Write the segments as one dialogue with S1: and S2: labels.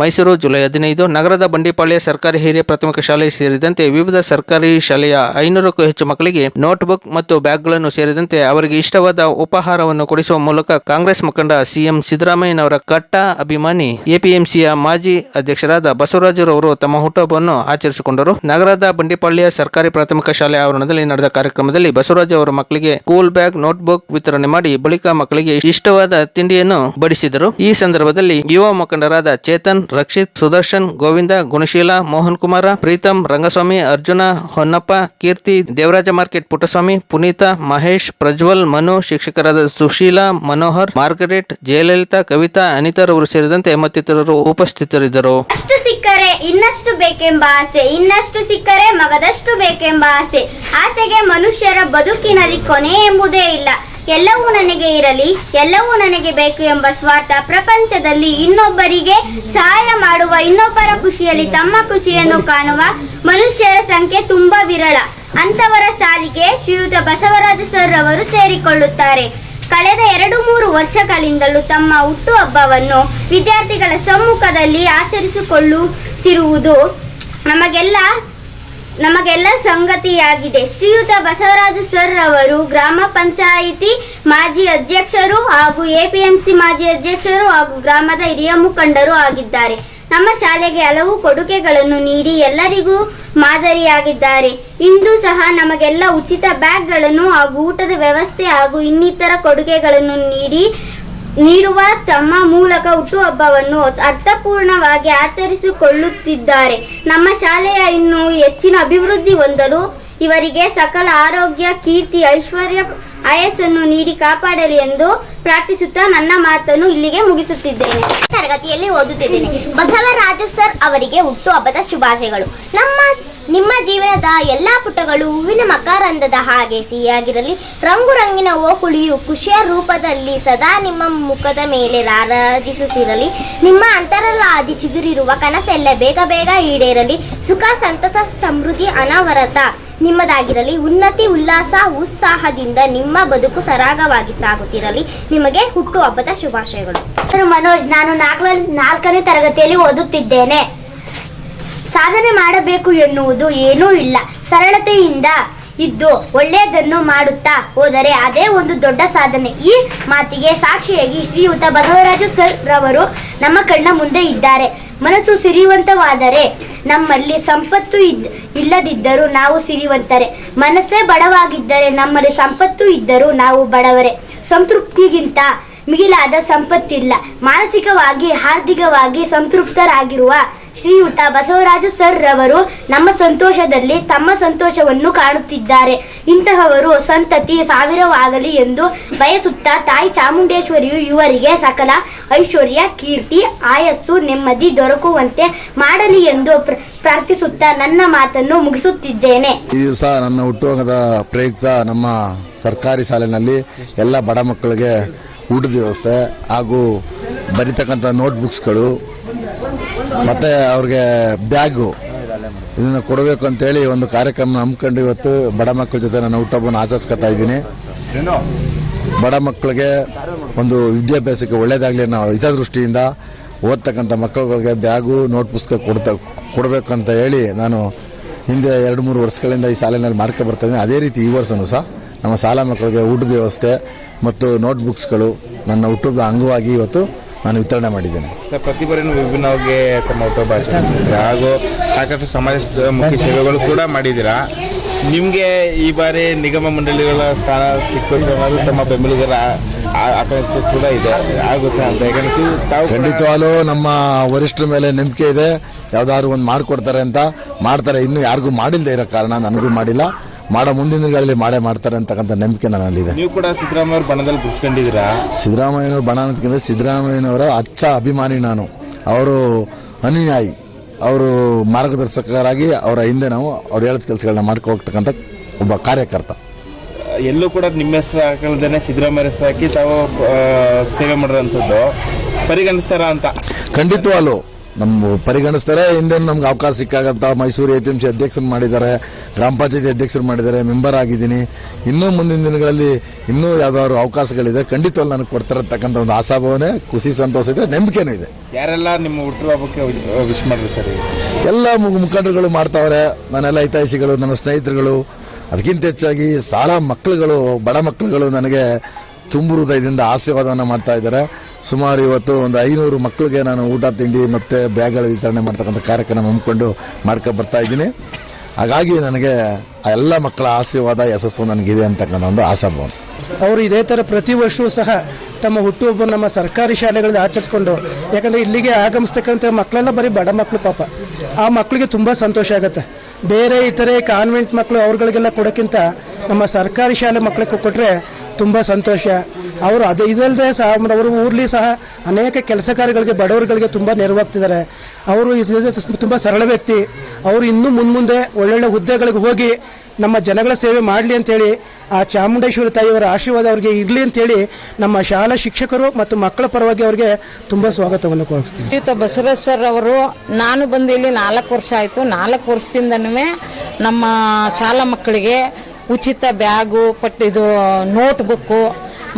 S1: Mysuru July ಹದಿನೈದು, ನಗರದ ಬಂಡಿಪಾಳ್ಯ ಸರ್ಕಾರಿ ಹಿರಿಯ ಪ್ರಾಥಮಿಕ ಶಾಲೆ ಸೇರಿದಂತೆ ವಿವಿಧ ಸರ್ಕಾರಿ ಶಾಲೆಯ ಐನೂರಕ್ಕೂ ಹೆಚ್ಚು ಮಕ್ಕಳಿಗೆ ನೋಟ್ಬುಕ್ ಮತ್ತು ಬ್ಯಾಗ್ಗಳನ್ನು ಸೇರಿದಂತೆ ಅವರಿಗೆ ಇಷ್ಟವಾದ ಉಪಹಾರವನ್ನು ಕೊಡಿಸುವ ಮೂಲಕ ಕಾಂಗ್ರೆಸ್ ಮುಖಂಡ ಸಿಎಂ ಸಿದ್ದರಾಮಯ್ಯನವರ ಕಟ್ಟ ಅಭಿಮಾನಿ ಎಪಿಎಂಸಿಯ ಮಾಜಿ ಅಧ್ಯಕ್ಷರಾದ ಬಸವರಾಜರವರು ತಮ್ಮ ಹುಟ್ಟುಹಬ್ಬವನ್ನು ಆಚರಿಸಿಕೊಂಡರು. ನಗರದ ಬಂಡಿಪಾಳ್ಯ ಸರ್ಕಾರಿ ಪ್ರಾಥಮಿಕ ಶಾಲೆ ಆವರಣದಲ್ಲಿ ನಡೆದ ಕಾರ್ಯಕ್ರಮದಲ್ಲಿ ಬಸವರಾಜ್ ಅವರ ಮಕ್ಕಳಿಗೆ ಸ್ಕೂಲ್ ಬ್ಯಾಗ್, ನೋಟ್ಬುಕ್ ವಿತರಣೆ ಮಾಡಿ ಬಳಿಕ ಮಕ್ಕಳಿಗೆ ಇಷ್ಟವಾದ ತಿಂಡಿಯನ್ನು ಬಡಿಸಿದರು. ಈ ಸಂದರ್ಭದಲ್ಲಿ ಯುವ ಮುಖಂಡರಾದ ಚೇತನ್ ರಕ್ಷಿತ್, ಸುದರ್ಶನ್, ಗೋವಿಂದ, ಗುಣಶೀಲ, ಮೋಹನ್ ಕುಮಾರ, ಪ್ರೀತಂ, ರಂಗಸ್ವಾಮಿ, ಅರ್ಜುನ, ಹೊನ್ನಪ್ಪ, ಕೀರ್ತಿ, ದೇವರಾಜ ಮಾರ್ಕೆಟ್, ಪುಟ್ಟಸ್ವಾಮಿ, ಪುನೀತ, ಮಹೇಶ್, ಪ್ರಜ್ವಲ್, ಮನು, ಶಿಕ್ಷಕರಾದ ಸುಶೀಲಾ, ಮನೋಹರ್, ಮಾರ್ಗರೇಟ್, ಜಯಲಲಿತಾ, ಕವಿತಾ ಅನಿತಾರವರು ಸೇರಿದಂತೆ ಮತ್ತಿತರರು ಉಪಸ್ಥಿತರಿದ್ದರು.
S2: ಸಿಕ್ಕರೆ ಇನ್ನಷ್ಟು ಬೇಕೆಂಬ ಆಸೆ, ಇನ್ನಷ್ಟು ಸಿಕ್ಕರೆ ಮಗದಷ್ಟು ಬೇಕೆಂಬ ಆಸೆ. ಆಸೆಗೆ ಮನುಷ್ಯರ ಬದುಕಿನಲ್ಲಿ ಕೊನೆ ಎಂಬುದೇ ಇಲ್ಲ. ಎಲ್ಲವೂ ನನಗೆ ಇರಲಿ, ಎಲ್ಲವೂ ನನಗೆ ಬೇಕು ಎಂಬ ಸ್ವಾರ್ಥ ಪ್ರಪಂಚದಲ್ಲಿ ಇನ್ನೊಬ್ಬರಿಗೆ ಸಹಾಯ ಮಾಡುವ, ಇನ್ನೊಬ್ಬರ ಖುಷಿಯಲ್ಲಿ ತಮ್ಮ ಖುಷಿಯನ್ನು ಕಾಣುವ ಮನುಷ್ಯರ ಸಂಖ್ಯೆ ತುಂಬಾ ವಿರಳ. ಅಂತವರ ಸಾಲಿಗೆ ಶ್ರೀಯುತ ಬಸವರಾಜ ಸರ್ ಅವರು ಸೇರಿಕೊಳ್ಳುತ್ತಾರೆ. ಕಳೆದ ಎರಡು ಮೂರು ವರ್ಷಗಳಿಂದಲೂ ತಮ್ಮ ಹುಟ್ಟುಹಬ್ಬವನ್ನು ವಿದ್ಯಾರ್ಥಿಗಳ ಸಮ್ಮುಖದಲ್ಲಿ ಆಚರಿಸಿಕೊಳ್ಳುತ್ತಿರುವುದು ನಮಗೆಲ್ಲ ನಮಗೆಲ್ಲ ಸಂಗತಿಯಾಗಿದೆ. ಶ್ರೀಯುತ ಬಸವರಾಜ ಸರ್ ಅವರು ಗ್ರಾಮ ಪಂಚಾಯಿತಿ ಮಾಜಿ ಅಧ್ಯಕ್ಷರು ಹಾಗೂ ಎಪಿಎಂಸಿ ಮಾಜಿ ಅಧ್ಯಕ್ಷರು ಹಾಗೂ ಗ್ರಾಮದ ಹಿರಿಯ ಮುಖಂಡರು ಆಗಿದ್ದಾರೆ. ನಮ್ಮ ಶಾಲೆಗೆ ಹಲವು ಕೊಡುಗೆಗಳನ್ನು ನೀಡಿ ಎಲ್ಲರಿಗೂ ಮಾದರಿಯಾಗಿದ್ದಾರೆ. ಇಂದು ಸಹ ನಮಗೆಲ್ಲ ಉಚಿತ ಬ್ಯಾಗ್ಗಳನ್ನು ಹಾಗೂ ಊಟದ ವ್ಯವಸ್ಥೆ ಹಾಗೂ ಇನ್ನಿತರ ಕೊಡುಗೆಗಳನ್ನು ನೀಡಿ ನೀಡುವ ತಮ್ಮ ಮೂಲಕ ಹುಟ್ಟುಹಬ್ಬವನ್ನು ಅರ್ಥಪೂರ್ಣವಾಗಿ ಆಚರಿಸಿಕೊಳ್ಳುತ್ತಿದ್ದಾರೆ. ನಮ್ಮ ಶಾಲೆಯ ಇನ್ನೂ ಹೆಚ್ಚಿನ ಅಭಿವೃದ್ಧಿ ಹೊಂದಲು ಇವರಿಗೆ ಸಕಲ ಆರೋಗ್ಯ, ಕೀರ್ತಿ, ಐಶ್ವರ್ಯ, ಆಯಸ್ಸನ್ನು ನೀಡಿ ಕಾಪಾಡಲಿ ಎಂದು ಪ್ರಾರ್ಥಿಸುತ್ತಾ ನನ್ನ ಮಾತನ್ನು ಇಲ್ಲಿಗೆ ಮುಗಿಸುತ್ತಿದ್ದೇನೆ. ತರಗತಿಯಲ್ಲಿ ಓದುತ್ತಿದ್ದೇನೆ. ಬಸವರಾಜು ಸರ್ ಅವರಿಗೆ ಹುಟ್ಟುಹಬ್ಬದ ಶುಭಾಶಯಗಳು. ನಮ್ಮ ನಿಮ್ಮ ಜೀವನದ ಎಲ್ಲಾ ಪುಟಗಳು ಹೂವಿನ ಮಕರಂದದ ಹಾಗೆ ಸಿಹಿಯಾಗಿರಲಿ. ರಂಗು ರಂಗಿನ ಓಕುಳಿಯು ಖುಷಿಯ ರೂಪದಲ್ಲಿ ಸದಾ ನಿಮ್ಮ ಮುಖದ ಮೇಲೆ ರಾರಾಜಿಸುತ್ತಿರಲಿ. ನಿಮ್ಮ ಅಂತರಲಾದಿ ಚಿಗುರಿರುವ ಕನಸೆಲ್ಲ ಬೇಗ ಬೇಗ ಈಡೇರಲಿ. ಸುಖ, ಸಂತತ, ಸಮೃದ್ಧಿ, ಅನವರತ ನಿಮ್ಮದಾಗಿರಲಿ. ಉನ್ನತಿ, ಉಲ್ಲಾಸ, ಉತ್ಸಾಹದಿಂದ ನಿಮ್ಮ ಬದುಕು ಸರಾಗವಾಗಿ ಸಾಗುತ್ತಿರಲಿ. ನಿಮಗೆ ಹುಟ್ಟುಹಬ್ಬದ ಶುಭಾಶಯಗಳು. ಮನೋಜ್, ನಾನು ನಾಲ್ಕನೇ ತರಗತಿಯಲ್ಲಿ ಓದುತ್ತಿದ್ದೇನೆ. ಸಾಧನೆ ಮಾಡಬೇಕು ಎನ್ನುವುದು ಏನೂ ಇಲ್ಲ. ಸರಳತೆಯಿಂದ ಇದ್ದು ಒಳ್ಳೆಯದನ್ನು ಮಾಡುತ್ತಾ ಹೋದರೆ ಅದೇ ಒಂದು ದೊಡ್ಡ ಸಾಧನೆ. ಈ ಮಾತಿಗೆ ಸಾಕ್ಷಿಯಾಗಿ ಶ್ರೀಯುತ ಬಸವರಾಜು ಸರ್ ರವರು ನಮ್ಮ ಕಣ್ಣ ಮುಂದೆ ಇದ್ದಾರೆ. ಮನಸ್ಸು ಸಿರಿವಂತವಾದರೆ ನಮ್ಮಲ್ಲಿ ಸಂಪತ್ತು ಇದ್, ಇಲ್ಲದಿದ್ದರೂ ನಾವು ಸಿರಿವಂತರೆ. ಮನಸ್ಸೇ ಬಡವಾಗಿದ್ದರೆ ನಮ್ಮಲ್ಲಿ ಸಂಪತ್ತು ಇದ್ದರೂ ನಾವು ಬಡವರೇ. ಸಂತೃಪ್ತಿಗಿಂತ ಮಿಗಿಲಾದ ಸಂಪತ್ತಿಲ್ಲ. ಮಾನಸಿಕವಾಗಿ ಆರ್ಥಿಕವಾಗಿ ಸಂತೃಪ್ತರಾಗಿರುವ ಶ್ರೀಯುತ ಬಸವರಾಜು ಸರ್ ರವರು ನಮ್ಮ ಸಂತೋಷದಲ್ಲಿ ತಮ್ಮ ಸಂತೋಷವನ್ನು ಕಾಣುತ್ತಿದ್ದಾರೆ. ಇಂತಹವರು ಸಂತತಿ ಸಾವಿರವಾಗಲಿ ಎಂದು ಬಯಸುತ್ತಾ ತಾಯಿ ಚಾಮುಂಡೇಶ್ವರಿಯು ಇವರಿಗೆ ಸಕಲ ಐಶ್ವರ್ಯ, ಕೀರ್ತಿ, ಆಯಸ್ಸು, ನೆಮ್ಮದಿ ದೊರಕುವಂತೆ ಮಾಡಲಿ ಎಂದು ಪ್ರ- ಪ್ರಾರ್ಥಿಸುತ್ತಾ ನನ್ನ ಮಾತನ್ನು ಮುಗಿಸುತ್ತಿದ್ದೇನೆ.
S3: ಈ ದಿವಸ ನನ್ನ ಹುಟ್ಟುಹಬ್ಬದ ಪ್ರಯುಕ್ತ ನಮ್ಮ ಸರ್ಕಾರಿ ಶಾಲೆಯಲ್ಲಿ ಎಲ್ಲ ಬಡ ಮಕ್ಕಳಿಗೆ ಊಟದ ವ್ಯವಸ್ಥೆ ಹಾಗೂ ಬರೀತಕ್ಕಂಥ ನೋಟ್ಬುಕ್ಸ್ಗಳು, ಮತ್ತು ಅವ್ರಿಗೆ ಬ್ಯಾಗು ಇದನ್ನು ಕೊಡಬೇಕು ಅಂತೇಳಿ ಒಂದು ಕಾರ್ಯಕ್ರಮ ಹಮ್ಮಿಕೊಂಡು ಇವತ್ತು ಬಡ ಮಕ್ಕಳ ಜೊತೆ ನಾನು ಹುಟ್ಟುಹಬ್ಬನ ಆಚರಿಸ್ಕೊತಾ ಇದ್ದೀನಿ. ಬಡ ಮಕ್ಕಳಿಗೆ ಒಂದು ವಿದ್ಯಾಭ್ಯಾಸಕ್ಕೆ ಒಳ್ಳೆಯದಾಗಲಿ ನಾವು ಹಿತದೃಷ್ಟಿಯಿಂದ ಓದ್ತಕ್ಕಂಥ ಮಕ್ಕಳುಗಳಿಗೆ ಬ್ಯಾಗು ನೋಟ್ ಪುಸ್ತಕ ಕೊಡ್ತಾ ಕೊಡಬೇಕಂತ ಹೇಳಿ ನಾನು ಹಿಂದೆ ಎರಡು ಮೂರು ವರ್ಷಗಳಿಂದ ಈ ಶಾಲೆಯಲ್ಲಿ ಮಾಡ್ಕೊ ಬರ್ತಾಯಿದ್ದೀನಿ ಅದೇ ರೀತಿ ಈ ವರ್ಷವೂ ಸಹ. ನಮ್ಮ ಶಾಲಾ ಮಕ್ಕಳಿಗೆ ಊಟದ ವ್ಯವಸ್ಥೆ ಮತ್ತು ನೋಟ್ಬುಕ್ಸ್ಗಳು ನನ್ನ ಹುಟ್ಟುಹಬ್ಬದ ಅಂಗವಾಗಿ ಇವತ್ತು ನಾನು ವಿತರಣೆ ಮಾಡಿದ್ದೇನೆ.
S4: ಸರ್ ಪ್ರತಿ ಬಾರಿನೂ ವಿಭಿನ್ನವಾಗಿ ತಮ್ಮ ಹುಟ್ಟುಹಬ್ಬ ಭಾಷೆ ಹಾಗೂ ಸಾಕಷ್ಟು ಮುಖ್ಯ ಸೇವೆಗಳು ಕೂಡ ಮಾಡಿದ್ದೀರಾ? ನಿಮಗೆ ಈ ಬಾರಿ ನಿಗಮ ಮಂಡಳಿಗಳ ಸ್ಥಾನ ಸಿಕ್ಕಬೇಕು ಅನ್ನೋದು ತಮ್ಮ ಬೆಂಬಲಿಗರ ಆ- ಆಕಾಂಕ್ಷೆ ಕೂಡ ಇದೆ ಆಗುತ್ತೆ ಅಂತ. ಯಾಕಂದ್ರೆ ತಾವು ಕೂಡ-
S3: ಖಂಡಿತವಾಗ್ಲೂ ನಮ್ಮ ವರಿಷ್ಠರ ಮೇಲೆ ನಂಬಿಕೆ ಇದೆ. ಯಾವ್ದಾದ್ರು ಒಂದು ಮಾಡಿಕೊಡ್ತಾರೆ ಅಂತ ಮಾಡ್ತಾರೆ. ಇನ್ನು ಯಾರಿಗೂ ಮಾಡಿಲ್ಲದೆ ಇರೋ ಕಾರಣ ನನಗೂ ಮಾಡಿಲ್ಲ. ಮಾಡೋ ಮುಂದಿನ ದಿನಗಳಲ್ಲಿ ಮಾಡೇ ಮಾಡ್ತಾರೆ ಅಂತಕ್ಕಂಥ ನಂಬಿಕೆ ನನ್ನಲ್ಲಿದೆ.
S4: ನೀವು ಕೂಡ ಸಿದ್ದರಾಮಯ್ಯ ಬಣದಲ್ಲಿ ಬಿಡಿಸ್ಕೊಂಡಿದ್ದೀರಾ
S3: ಸಿದ್ದರಾಮಯ್ಯನವ್ರ ಬಣ ಅಂತಕ್ಕಂಥ ಸಿದ್ದರಾಮಯ್ಯನವರ ಅಚ್ಚ ಅಭಿಮಾನಿ ನಾನು. ಅವರು ಅನುಯಾಯಿ. ಅವರು ಮಾರ್ಗದರ್ಶಕರಾಗಿ ಅವರ ಹಿಂದೆ ನಾವು ಅವ್ರು ಹೇಳಿದ ಕೆಲಸಗಳನ್ನ ಮಾಡ್ಕೊ ಹೋಗ್ತಕ್ಕಂಥ ಒಬ್ಬ ಕಾರ್ಯಕರ್ತ.
S4: ಎಲ್ಲೂ ಕೂಡ ನಿಮ್ಮ ಹೆಸರು ಹಾಕಲ್ದೇನೆ ಸಿದ್ದರಾಮಯ್ಯ ಹೆಸರು ಹಾಕಿ ತಾವು ಸೇವೆ ಮಾಡಿರೋಂಥದ್ದು. ಪರಿಗಣಿಸ್ತಾರ ಅಂತ?
S3: ಖಂಡಿತವಾಗ್ಲು. ನಮ್ಮ ಪರಿಗಣಿಸ್ತಾರೆ ಹಿಂದೆ ನಮ್ಗೆ ಅವಕಾಶ ಸಿಕ್ಕಾಗಂತ Mysuru A P M C ಅಧ್ಯಕ್ಷರು ಮಾಡಿದ್ದಾರೆ ಗ್ರಾಮ ಪಂಚಾಯತಿ ಅಧ್ಯಕ್ಷರು ಮಾಡಿದ್ದಾರೆ ಮೆಂಬರ್ ಆಗಿದ್ದೀನಿ. ಇನ್ನೂ ಮುಂದಿನ ದಿನಗಳಲ್ಲಿ ಇನ್ನೂ ಯಾವ್ದಾದ್ರು ಅವಕಾಶಗಳಿದೆ ಖಂಡಿತವಾಗಿ ನನಗೆ ಕೊಡ್ತಾರತಕ್ಕಂಥ ಒಂದು ಆಶಾಭಾವನೆ ಖುಷಿ ಸಂತೋಷ ಇದೆ ನಂಬಿಕೆನೂ ಇದೆ.
S4: ಯಾರೆಲ್ಲ ನಿಮ್ಮ ಹುಟ್ಟುಹಬ್ಬಕ್ಕೆ ವಿಶ್ ಮಾಡಿದ್ರು ಸರ್?
S3: ಎಲ್ಲ ಮುಖಂಡರುಗಳು ಮಾಡ್ತಾವ್ರೆ ನನ್ನೆಲ್ಲ ಹಿತೈಷಿಗಳು ನನ್ನ ಸ್ನೇಹಿತರುಗಳು. ಅದಕ್ಕಿಂತ ಹೆಚ್ಚಾಗಿ ಶಾಲಾ ಮಕ್ಕಳುಗಳು ಬಡ ಮಕ್ಕಳುಗಳು ನನಗೆ ತುಂಬು ಹೃದಯದಿಂದ ಆಶೀರ್ವಾದವನ್ನು ಮಾಡ್ತಾ ಇದ್ದಾರೆ. ಸುಮಾರು ಇವತ್ತು ಒಂದು ಐನೂರು ಮಕ್ಕಳಿಗೆ ನಾನು ಊಟ, ತಿಂಡಿ ಮತ್ತು ಬ್ಯಾಗ್ಗಳ ವಿತರಣೆ ಮಾಡ್ತಕ್ಕಂಥ ಕಾರ್ಯಕ್ರಮ ಹಮ್ಮಿಕೊಂಡು ಮಾಡ್ಕೊ ಬರ್ತಾ ಇದ್ದೀನಿ. ಹಾಗಾಗಿ ನನಗೆ ಆ ಎಲ್ಲ ಮಕ್ಕಳ ಆಶೀರ್ವಾದ, ಯಶಸ್ಸು ನನಗಿದೆ ಅಂತಕ್ಕಂಥ ಒಂದು ಆಶಾಭಾವನೆ.
S5: ಅವರು ಇದೇ ಥರ ಪ್ರತಿ ವರ್ಷವೂ ಸಹ ತಮ್ಮ ಹುಟ್ಟುಹಬ್ಬ ನಮ್ಮ ಸರ್ಕಾರಿ ಶಾಲೆಗಳಲ್ಲಿ ಆಚರಿಸ್ಕೊಂಡು, ಯಾಕಂದರೆ ಇಲ್ಲಿಗೆ ಆಗಮಿಸ್ತಕ್ಕಂಥ ಮಕ್ಕಳೆಲ್ಲ ಬರೀ ಬಡ ಮಕ್ಕಳು ಪಾಪ. ಆ ಮಕ್ಕಳಿಗೆ ತುಂಬ ಸಂತೋಷ ಆಗುತ್ತೆ. ಬೇರೆ ಇತರೆ ಕಾನ್ವೆಂಟ್ ಮಕ್ಕಳು ಅವ್ರಗಳಿಗೆಲ್ಲ ಕೊಡೋಕ್ಕಿಂತ ನಮ್ಮ ಸರ್ಕಾರಿ ಶಾಲೆ ಮಕ್ಕಳಿಗೆ ಕೊಟ್ಟರೆ ತುಂಬ ಸಂತೋಷ. ಅವರು ಅದು ಇದಲ್ಲದೆ ಸಹ ಅವರು ಊರ್ಲಿ ಸಹ ಅನೇಕ ಕೆಲಸ ಕಾರ್ಯಗಳಿಗೆ ಬಡವರುಗಳಿಗೆ ತುಂಬ ನೆರವಾಗ್ತಿದ್ದಾರೆ. ಅವರು ತುಂಬ ಸರಳ ವ್ಯಕ್ತಿ. ಅವರು ಇನ್ನೂ ಮುನ್ಮುಂದೆ ಒಳ್ಳೊಳ್ಳೆ ಹುದ್ದೆಗಳಿಗೆ ಹೋಗಿ ನಮ್ಮ ಜನಗಳ ಸೇವೆ ಮಾಡಲಿ ಅಂತೇಳಿ ಆ ಚಾಮುಂಡೇಶ್ವರಿ ತಾಯಿಯವರ ಆಶೀರ್ವಾದ ಅವರಿಗೆ ಇರಲಿ ಅಂತೇಳಿ ನಮ್ಮ ಶಾಲಾ ಶಿಕ್ಷಕರು ಮತ್ತು ಮಕ್ಕಳ ಪರವಾಗಿ ಅವರಿಗೆ ತುಂಬ ಸ್ವಾಗತವನ್ನು ಕೋರಿಸ್ತೀವಿ
S6: ಶ್ರೀತ ಸರ್ ಅವರು, ನಾನು ಬಂದು ಇಲ್ಲಿ ನಾಲ್ಕು ವರ್ಷ ಆಯಿತು. ನಾಲ್ಕು ವರ್ಷದಿಂದನೂ ನಮ್ಮ ಶಾಲಾ ಮಕ್ಕಳಿಗೆ ಉಚಿತ ಬ್ಯಾಗು ಪಟ್ಟು ಇದು ನೋಟ್ ಬುಕ್ಕು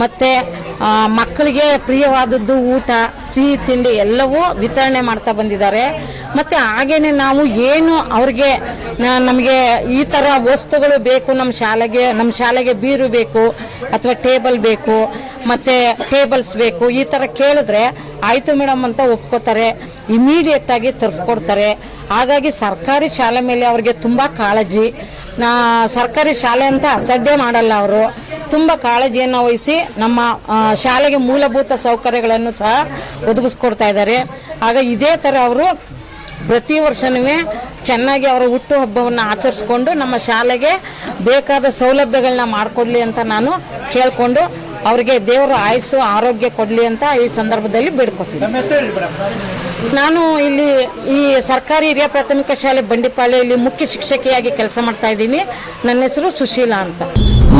S6: ಮತ್ತು ಮಕ್ಕಳಿಗೆ ಪ್ರಿಯವಾದದ್ದು ಊಟ, ಸಿಹಿ ತಿಂಡಿ ಎಲ್ಲವೂ ವಿತರಣೆ ಮಾಡ್ತಾ ಬಂದಿದ್ದಾರೆ. ಮತ್ತು ಹಾಗೇನೆ ನಾವು ಏನು ಅವ್ರಿಗೆ ನಮಗೆ ಈ ಥರ ವಸ್ತುಗಳು ಬೇಕು ನಮ್ಮ ಶಾಲೆಗೆ ನಮ್ಮ ಶಾಲೆಗೆ ಬೀರು ಬೇಕು, ಅಥವಾ ಟೇಬಲ್ ಬೇಕು ಮತ್ತೆ ಟೇಬಲ್ಸ್ ಬೇಕು, ಈ ಥರ ಕೇಳಿದ್ರೆ ಆಯ್ತು ಮೇಡಮ್ ಅಂತ ಒಪ್ಕೋತಾರೆ ಇಮಿಡಿಯೇಟ್ ಆಗಿ ತರಿಸ್ಕೊಡ್ತಾರೆ. ಹಾಗಾಗಿ ಸರ್ಕಾರಿ ಶಾಲೆ ಮೇಲೆ ಅವ್ರಿಗೆ ತುಂಬ ಕಾಳಜಿ. ಸರ್ಕಾರಿ ಶಾಲೆ ಅಂತ ಅಸಡ್ಡೆ ಮಾಡಲ್ಲ ಅವರು. ತುಂಬ ಕಾಳಜಿಯನ್ನು ವಹಿಸಿ ನಮ್ಮ ಶಾಲೆಗೆ ಮೂಲಭೂತ ಸೌಕರ್ಯಗಳನ್ನು ಸಹ ಒದಗಿಸ್ಕೊಡ್ತಾ ಇದ್ದಾರೆ. ಆಗ ಇದೇ ಥರ ಅವರು ಪ್ರತಿ ವರ್ಷನೂ ಚೆನ್ನಾಗಿ ಅವರ ಹುಟ್ಟುಹಬ್ಬವನ್ನು ಆಚರಿಸ್ಕೊಂಡು ನಮ್ಮ ಶಾಲೆಗೆ ಬೇಕಾದ ಸೌಲಭ್ಯಗಳನ್ನ ಮಾಡಿಕೊಡ್ಲಿ ಅಂತ ನಾನು ಕೇಳಿಕೊಂಡು ಅವರಿಗೆ ದೇವರು ಆಯಸ್ಸು ಆರೋಗ್ಯ ಕೊಡಲಿ ಅಂತ ಈ ಸಂದರ್ಭದಲ್ಲಿ ಬೇಡ್ಕೊತೀನಿ ನಾನು ಇಲ್ಲಿ ಈ ಸರ್ಕಾರಿ ಹಿರಿಯ ಪ್ರಾಥಮಿಕ ಶಾಲೆ ಬಂಡಿಪಾಳ್ಯಲ್ಲಿ ಮುಖ್ಯ ಶಿಕ್ಷಕಿಯಾಗಿ ಕೆಲಸ ಮಾಡ್ತಾ ಇದ್ದೀನಿ. ನನ್ನ ಹೆಸರು ಸುಶೀಲಾ ಅಂತ.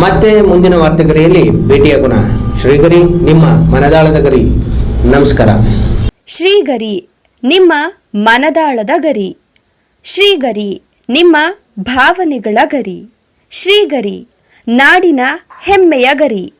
S7: ಮತ್ತೆ ಮುಂದಿನ ವಾರ್ತೆಗರಿಯಲ್ಲಿ ಭೇಟಿಯಾಗೋಣ ಶ್ರೀಗರಿ ನಿಮ್ಮ ಮನದಾಳದ ಗರಿ. ನಮಸ್ಕಾರ.
S8: ಶ್ರೀಗರಿ ನಿಮ್ಮ ಮನದಾಳದ ಗರಿ. ಶ್ರೀಗರಿ ನಿಮ್ಮ ಭಾವನೆಗಳ ಗರಿ. ಶ್ರೀಗರಿ ನಾಡಿನ ಹೆಮ್ಮೆಯ ಗರಿ.